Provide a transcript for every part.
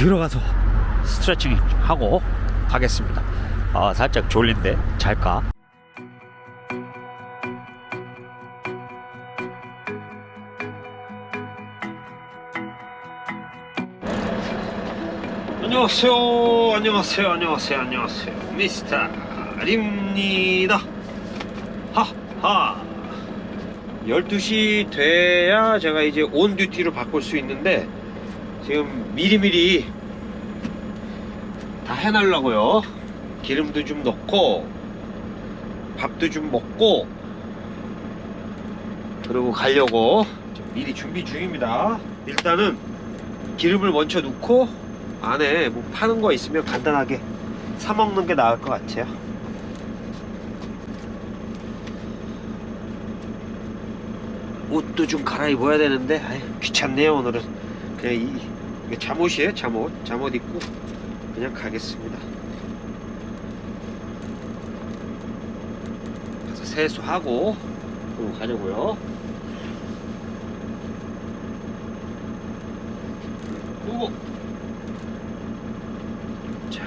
들어가서 스트레칭 하고 가겠습니다. 아 살짝 졸린데 잘까? 안녕하세요. 안녕하세요. 안녕하세요. 안녕하세요. 미스터 립니다. 하하. 12시 돼야 제가 이제 온 듀티로 바꿀 수 있는데 지금 미리미리 다 해놓으려고요. 기름도 좀 넣고 밥도 좀 먹고 그리고 가려고 미리 준비 중입니다. 일단은 기름을 먼저 넣고 안에 뭐 파는 거 있으면 간단하게 사 먹는 게 나을 것 같아요. 옷도 좀 갈아입어야 되는데 아이, 귀찮네요 오늘은 그냥 이 이게 잠옷이에요 잠옷. 잠옷 입고 그냥 가겠습니다. 가서 세수하고 그리고 가려고요. 오고 자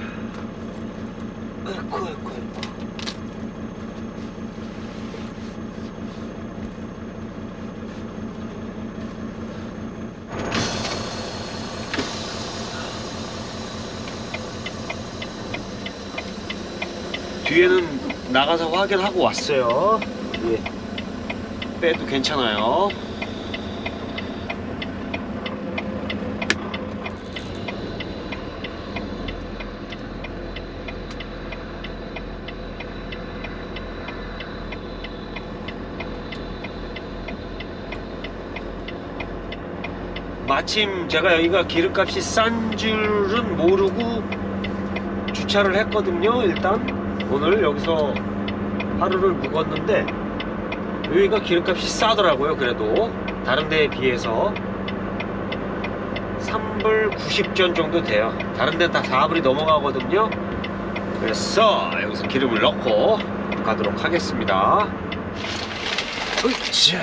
아이고 아이고 아이고 뒤에는 나가서 확인하고 왔어요. 예. 빼도 괜찮아요. 마침 제가 여기가 기름값이 싼 줄은 모르고 주차를 했거든요. 일단 오늘 여기서 하루를 묵었는데 여기가 기름값이 싸더라고요 그래도. 다른 데에 비해서. 3불 90전 정도 돼요. 다른 데는 다 4불이 넘어가거든요. 그래서 여기서 기름을 넣고 가도록 하겠습니다. 으쌰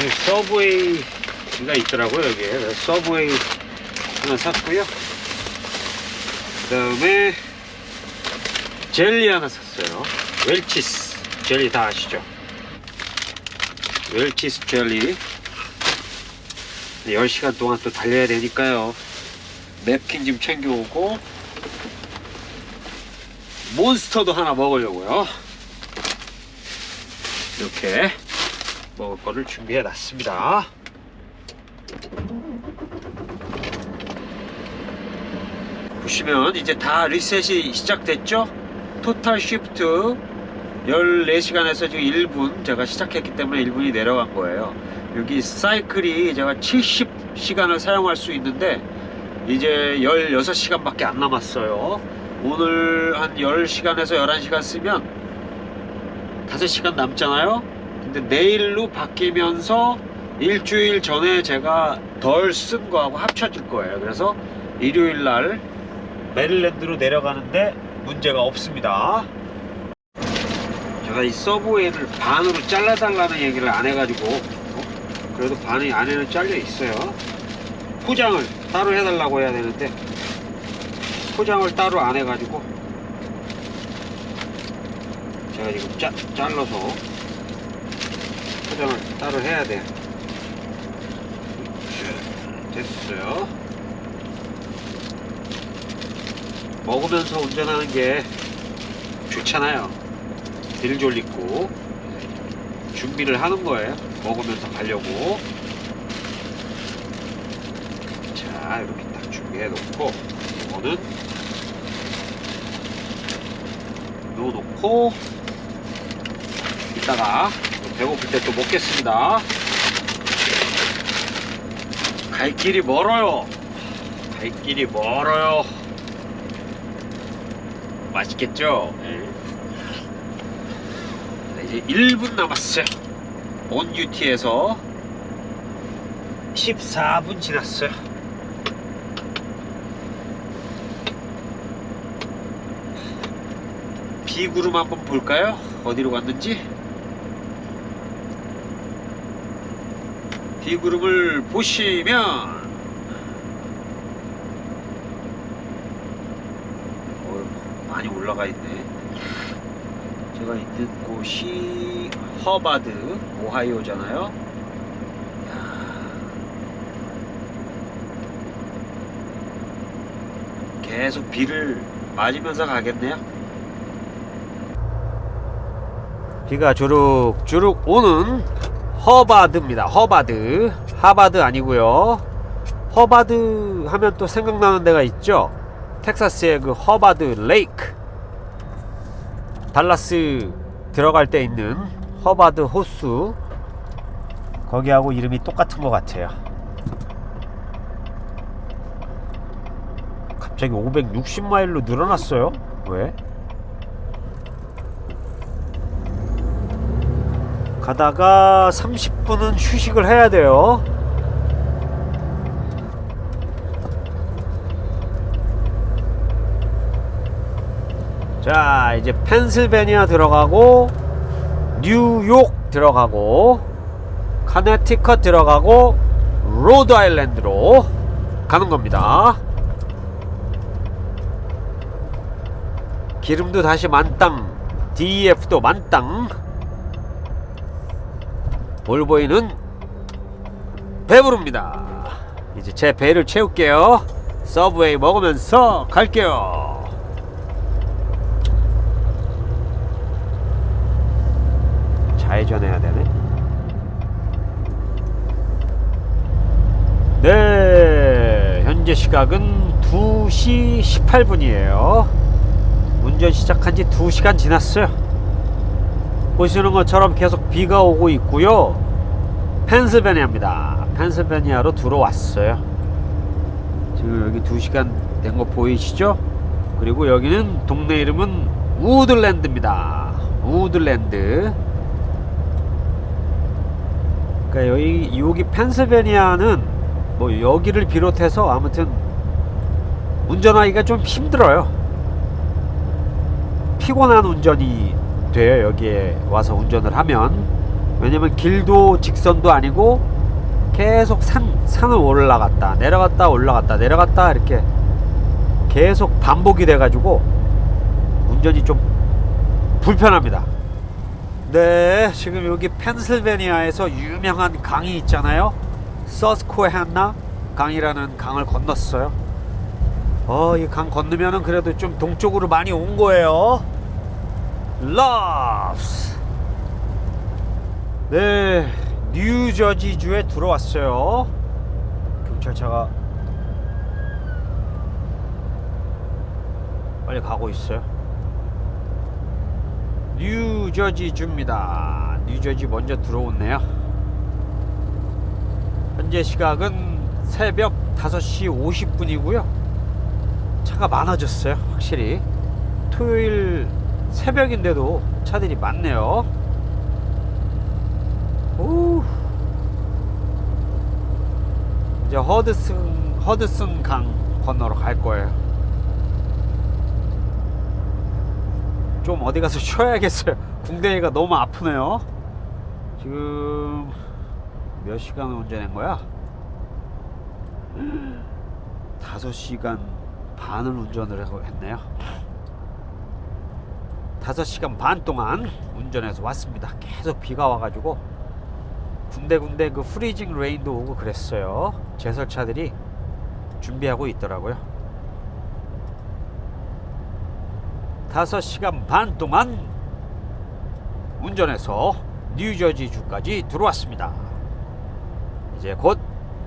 여기 서브웨이가 있더라고요 여기에. 서브웨이 하나 샀고요. 그 다음에 젤리 하나 샀어요. 웰치스 젤리 다 아시죠? 웰치스 젤리 10시간 동안 또 달려야 되니까요. 냅킨 좀 챙겨오고 몬스터도 하나 먹으려고요. 이렇게 먹을 거를 준비해 놨습니다. 보시면 이제 다 리셋이 시작됐죠? 토탈 쉬프트 14시간에서 지금 1분 제가 시작했기 때문에 1분이 내려간 거예요. 여기 사이클이 제가 70시간을 사용할 수 있는데 이제 16시간 밖에 안 남았어요. 오늘 한 10시간에서 11시간 쓰면 5시간 남잖아요. 근데 내일로 바뀌면서 일주일 전에 제가 덜 쓴 거하고 합쳐질 거예요. 그래서 일요일 날 메릴랜드로 내려가는데 문제가 없습니다. 제가 이 서브웨이를 반으로 잘라달라는 얘기를 안 해가지고 어? 그래도 반이 안에는 잘려 있어요. 포장을 따로 해달라고 해야 되는데 포장을 따로 안 해가지고 제가 지금 짜, 잘라서 포장을 따로 해야 돼요. 됐어요. 먹으면서 운전하는 게 좋잖아요. 딜 졸리고 준비를 하는 거예요. 먹으면서 가려고. 자, 이렇게 딱 준비해 놓고 이거는 넣어 놓고 이따가 배고플 때 또 먹겠습니다. 갈 길이 멀어요. 갈 길이 멀어요. 맛있겠죠? 네. 이제 1분 남았어요. 온 듀티에서 14분 지났어요. 비구름 한번 볼까요? 어디로 갔는지? 비구름을 보시면 많이 올라가 있네. 제가 있는 곳이 허바드, 오하이오잖아요. 야. 계속 비를 맞으면서 가겠네요. 비가 주룩주룩 오는 허바드입니다. 허바드. 하바드 아니고요. 허바드 하면 또 생각나는 데가 있죠. 텍사스의 그 허바드 레이크. 달라스 들어갈 때 있는 허바드 호수. 거기하고 이름이 똑같은 것 같아요. 갑자기 560마일로 늘어났어요. 왜? 가다가 30분은 휴식을 해야 돼요. 자, 이제 펜실베니아 들어가고 뉴욕 들어가고 카네티컷 들어가고 로드 아일랜드로 가는 겁니다. 기름도 다시 만땅, DEF도 만땅. 볼보이는 배부릅니다. 이제 제 배를 채울게요. 서브웨이 먹으면서 갈게요. 회전해야 되네. 네, 현재 시각은 2시 18분이에요. 운전 시작한 지 2시간 지났어요. 보시는 것처럼 계속 비가 오고 있고요. 펜실베니아입니다. 펜실베니아로 들어왔어요. 지금 여기 2시간 된 거 보이시죠? 그리고 여기는 동네 이름은 우드랜드입니다. 우드랜드. 그러니까 여기 여기 펜실베니아는 뭐 여기를 비롯해서 아무튼 운전하기가 좀 힘들어요. 피곤한 운전이 돼요 여기에 와서 운전을 하면. 왜냐면 길도 직선도 아니고 계속 산 산을 올라갔다 내려갔다 올라갔다 내려갔다 이렇게 계속 반복이 돼 가지고 운전이 좀 불편합니다 네 지금 여기 펜실베니아에서 유명한 강이 있잖아요. 서스코헤나 강이라는 강을 건넜어요. 어 이 강 건너면은 그래도 좀 동쪽으로 많이 온 거예요. 러브스. 네 뉴저지주에 들어왔어요. 경찰차가 빨리 가고 있어요 뉴저지 주입니다 뉴저지 먼저 들어오네요 현재 시각은 새벽 5시 50분이고요 차가 많아졌어요 확실히 토요일 새벽인데도 차들이 많네요. 오. 이제 허드슨 허드슨 강 건너러 갈 거예요. 좀 어디 가서 쉬어야겠어요. 궁뎅이가 너무 아프네요. 지금 몇 시간을 운전한 거야? 5시간 반을 운전을 했네요. 5시간 반 동안 운전해서 왔습니다. 계속 비가 와가지고 군데군데 그 프리징 레인도 오고 그랬어요. 제설차들이 준비하고 있더라고요. 5시간 반 동안 운전해서 뉴저지 주까지 들어왔습니다. 이제 곧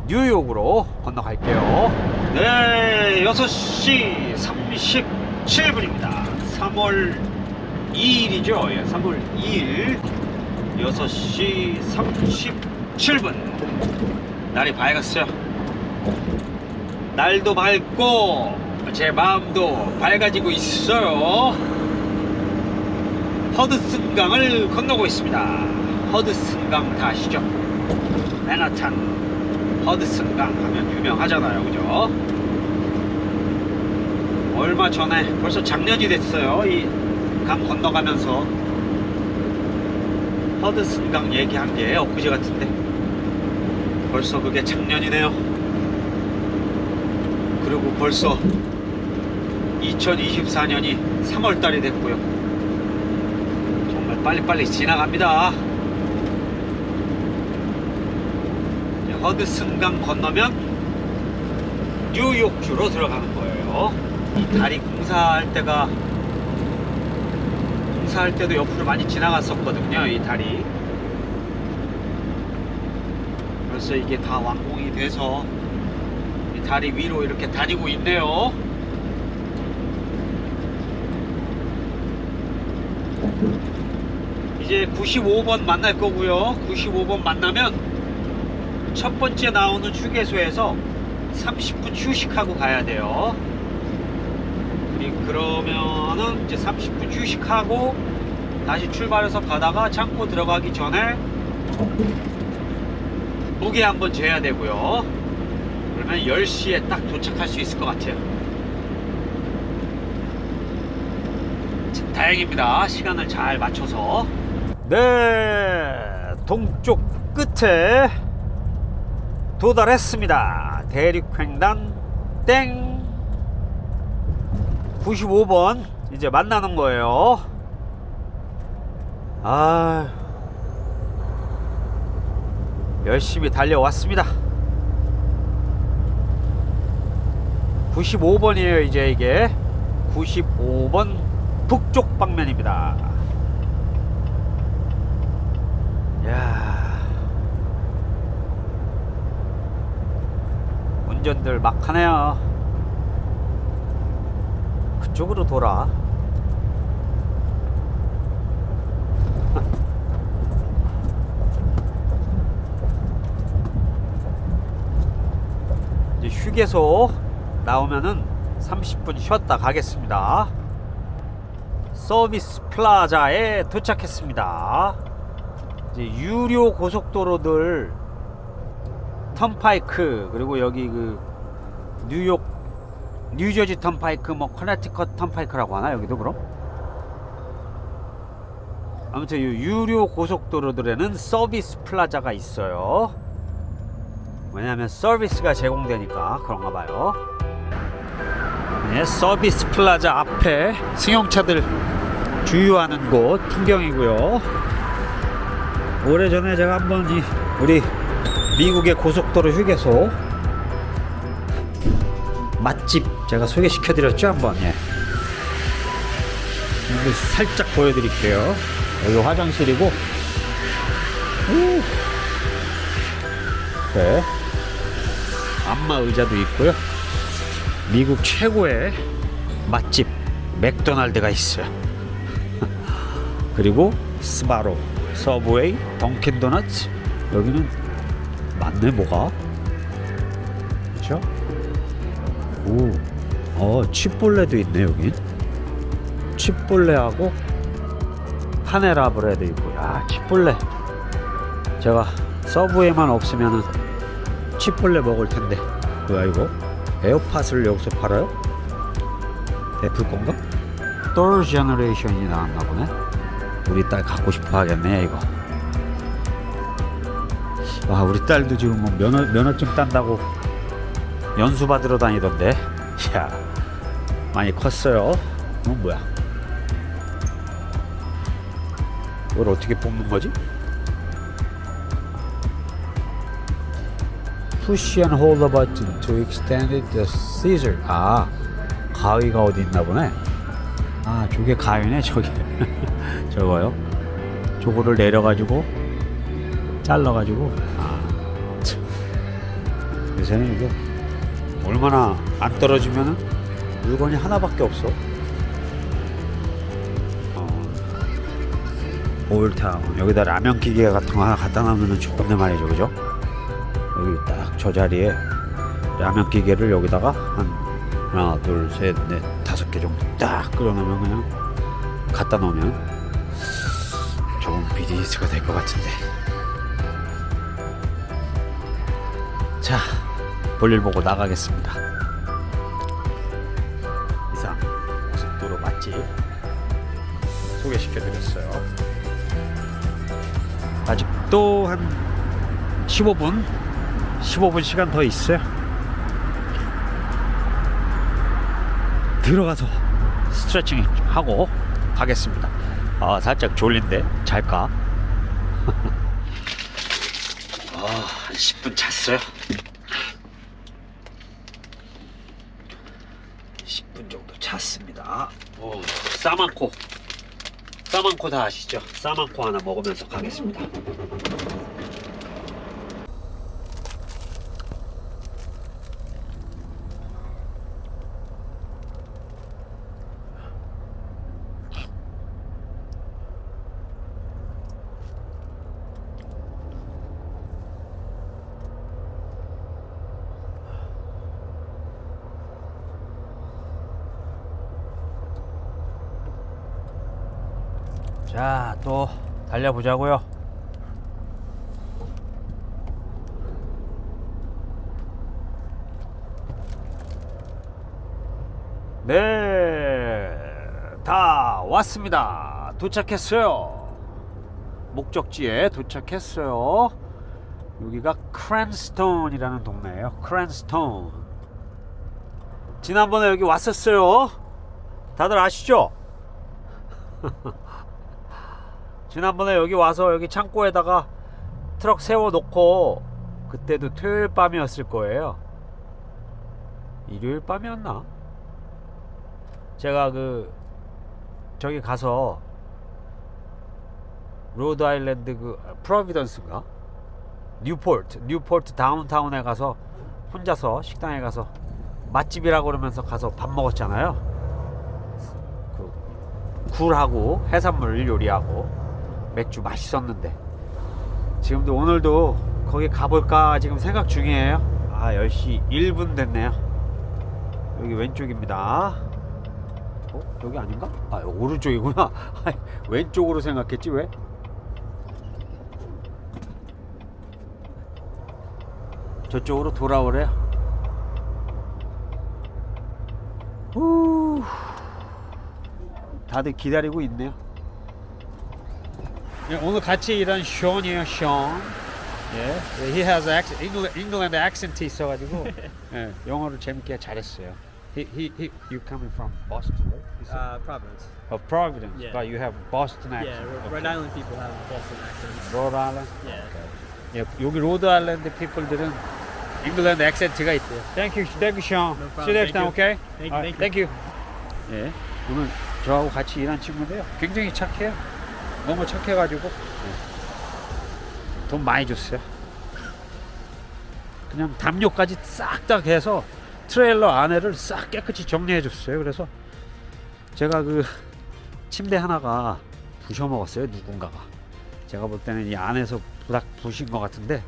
뉴욕으로 건너갈게요. 네, 6시 37분입니다. 3월 2일이죠. 예, 3월 2일 6시 37분 날이 밝았어요. 날도 밝고 제 마음도 밝아지고 있어요. 허드슨강을 건너고 있습니다. 허드슨강 다 아시죠? 맨하탄 허드슨강 하면 유명하잖아요. 그죠? 얼마 전에 벌써 작년이 됐어요. 이 강 건너가면서 허드슨강 얘기한 게 엊그제 같은데 벌써 그게 작년이네요. 그리고 벌써 2024년이 3월 달이 됐고요. 정말 빨리빨리 지나갑니다. 허드슨강 건너면 뉴욕주로 들어가는 거예요. 이 다리 공사할 때가 공사할 때도 옆으로 많이 지나갔었거든요. 이 다리. 벌써 이게 다 완공이 돼서 이 다리 위로 이렇게 다니고 있네요. 이제 95번 만날 거고요. 95번 만나면 첫 번째 나오는 휴게소에서 30분 휴식하고 가야 돼요. 그러면은 이제 30분 휴식하고 다시 출발해서 가다가 창고 들어가기 전에 무게 한번 재야 되고요. 그러면 10시에 딱 도착할 수 있을 것 같아요. 다행입니다. 시간을 잘 맞춰서. 네, 동쪽 끝에 도달했습니다. 대륙횡단 땡 95번 이제 만나는 거예요. 아 열심히 달려왔습니다. 95번이에요, 이제 이게. 95번 북쪽 방면입니다. 야. 운전들 막 하네요. 그쪽으로 돌아. 휴게소 나오면은 30분 쉬었다 가겠습니다. 서비스 플라자에 도착했습니다. 이제 유료 고속도로들 턴파이크 그리고 여기 그 뉴욕 뉴저지 턴파이크 뭐 커네티컷 턴파이크라고 하나 여기도 그럼? 아무튼 이 유료 고속도로들에는 서비스 플라자가 있어요. 왜냐하면 서비스가 제공되니까 그런가 봐요. 네, 서비스 플라자 앞에 승용차들 주유하는 곳 풍경이고요. 오래전에 제가 한번 이 우리 미국의 고속도로 휴게소 맛집 제가 소개시켜 드렸죠 한번 예. 살짝 보여드릴게요. 여기 화장실이고 오. 네. 안마 의자도 있고요. 미국 최고의 맛집 맥도날드가 있어요. 그리고 스바로, 서브웨이, 던킨 도너츠 여기는 맞네 뭐가? 그렇죠? 오, 어 치폴레도 있네 여기. 치폴레하고 파네라 브레드 있고, 야 치폴레. 제가 서브웨이만 없으면은 치폴레 먹을 텐데. 뭐야 이거? 에어팟을 여기서 팔아요? 애플 건가? 또 제너레이션이 나왔나 보네. 우리 딸 갖고 싶어 하겠네 이거. 와 우리 딸도 지금 뭐 면허 면허증 딴다고 연수 받으러 다니던데. 야 많이 컸어요. 어 뭐야? 이걸 어떻게 뽑는 거지? Push and hold the button. 아, 가위가 어디 있나 보네. 아, 저게 가위네, 저게. 저거요. 저거를 내려가지고, 잘라가지고. 아, 참. 요새는 이게 얼마나 안 떨어지면은 물건이 하나밖에 없어. 어, 올타운. 여기다 라면 기계 같은 거 하나 갖다 놓으면 좋겠네 말이죠, 그죠? 여기 딱 저 자리에 라면 기계를 여기다가 한 하나 둘셋넷 다섯 개 정도 딱 끓여놓으면 그냥 갖다 놓으면 비즈니스가 될 것 같은데 자 볼일 보고 나가겠습니다 이상 고속도로 맛집 소개시켜드렸어요 아직도 한 15분 15분 시간 더 있어요. 들어가서 스트레칭 하고 가겠습니다. 아 살짝 졸린데 잘까? 아, 한 10분 잤어요. 10분 정도 잤습니다. 오, 싸만코. 싸만코 다 아시죠? 싸만코 하나 먹으면서 가겠습니다. 자, 또 달려보자고요. 네, 다 왔습니다. 도착했어요. 목적지에 도착했어요. 여기가 크랜스톤이라는 동네예요. 크랜스톤. 지난번에 여기 왔었어요. 다들 아시죠? 지난번에 여기 와서 여기 창고에다가 트럭 세워놓고 그때도 토요일 밤이었을 거예요. 일요일 밤이었나? 제가 그 저기 가서 로드 아일랜드 그 프로비던스인가? 뉴포트 뉴포트 다운타운에 가서 혼자서 식당에 가서 맛집이라고 그러면서 가서 밥 먹었잖아요. 그 굴하고 해산물 요리하고 맥주 맛있었는데. 지금도 오늘도 거기 가볼까 지금 생각 중이에요. 아 10시 1분 됐네요. 여기 왼쪽입니다. 어? 여기 아닌가? 아 오른쪽이구나. 왼쪽으로 생각했지 왜? 저쪽으로 돌아오래요. 후. 다들 기다리고 있네요 예, 오늘 같이 일한 션이에요, 션. 예, he has accent, England, England accent 있어가지고 예, 영어를 재밌게 잘했어요. He, he, he, you coming from Boston, right? You said? Uh, Providence. of Providence, yeah. but you have Boston Yeah, accent. Okay. Rhode Island people have Boston accents. Rhode Island. Yeah. 예, 여기 로드 아일랜드 피플들은 잉글랜드 액센트가 있대요. Thank you, thank you, Sean. No problem. See you next time, Thank okay? Thank you, Alright, thank you. 예, 오늘 저하고 같이 일한 친구인데요. 굉장히 착해요. 너무 착해가지고 예. 돈 많이 줬어요. 그냥 담요까지 싹 다 해서 트레일러 안에를 싹 깨끗이 정리해 줬어요. 그래서 제가 그 침대 하나가 부셔 먹었어요. 누군가가. 제가 볼 때는 이 안에서 부닥 부신 것 같은데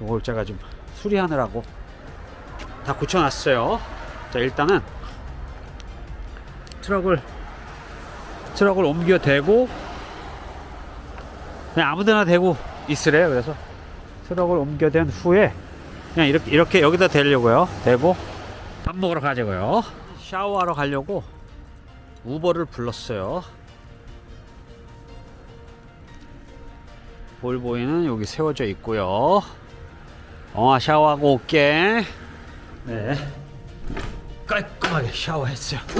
이걸 제가 좀 수리하느라고 다 고쳐놨어요. 자 일단은 트럭을 트럭을 옮겨 대고 그냥 아무데나 대고 있으래요. 그래서 트럭을 옮겨 댄 후에 그냥 이렇게 이렇게 여기다 대려고요. 대고 밥 먹으러 가자고요. 샤워하러 가려고 우버를 불렀어요. 볼보이는 여기 세워져 있고요. 어 샤워하고 올게. 네. 깔끔하게 샤워했어요.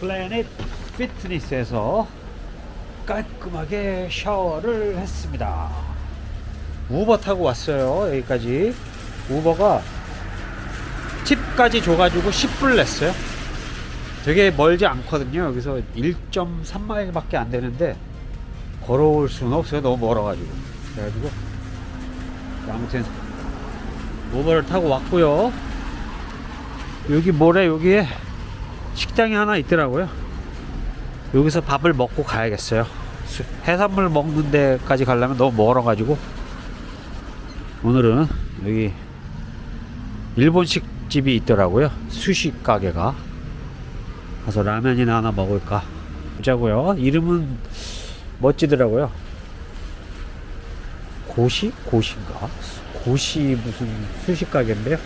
플래닛 피트니스에서 깔끔하게 샤워를 했습니다. 우버 타고 왔어요. 여기까지. 우버가 팁까지 줘가지고 10불 냈어요. 되게 멀지 않거든요. 여기서 1.3마일밖에 안 되는데 걸어올 수는 없어요. 너무 멀어가지고. 그래가지고 아무튼 우버를 타고 왔고요. 여기 모래 여기에 식당이 하나 있더라고요. 여기서 밥을 먹고 가야겠어요. 수- 해산물 먹는 데까지 가려면 너무 멀어가지고 오늘은 여기 일본식 집이 있더라고요. 수식 가게가 가서 라면이나 하나 먹을까 보자고요. 이름은 멋지더라고요. 고시? 고시인가? 고시 무슨 수식 가게인데요.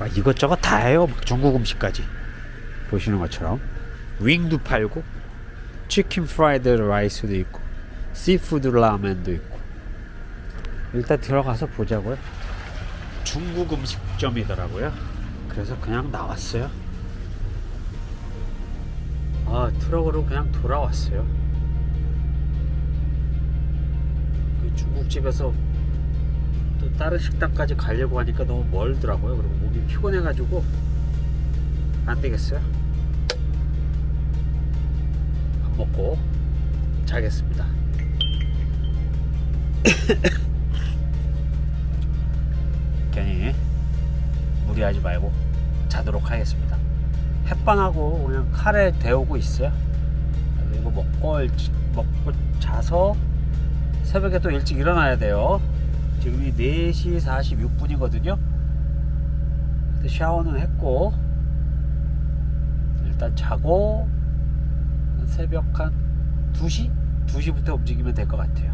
아, 이것저것 다 해요. 막 중국 음식까지. 보시는 것처럼. 윙도 팔고, 치킨 프라이드 라이스도 있고, 시푸드 라면도 있고. 일단 들어가서 보자고요. 중국 음식점이더라고요. 그래서 그냥 나왔어요. 아 트럭으로 그냥 돌아왔어요. 그 중국집에서 또 다른 식당까지 가려고 하니까 너무 멀더라고요. 그리고 몸이 피곤해가지고 안 되겠어요. 밥 먹고 자겠습니다. 괜히 무리하지 말고 자도록 하겠습니다. 햇반하고 그냥 칼에 데우고 있어요. 이거 먹고 먹고 자서 새벽에 또 일찍 일어나야 돼요. 지금이 4시 46분이거든요. 샤워는 했고 일단 자고 새벽 한 2시? 2시부터 움직이면 될 것 같아요.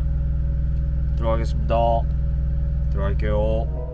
들어가겠습니다. 들어갈게요.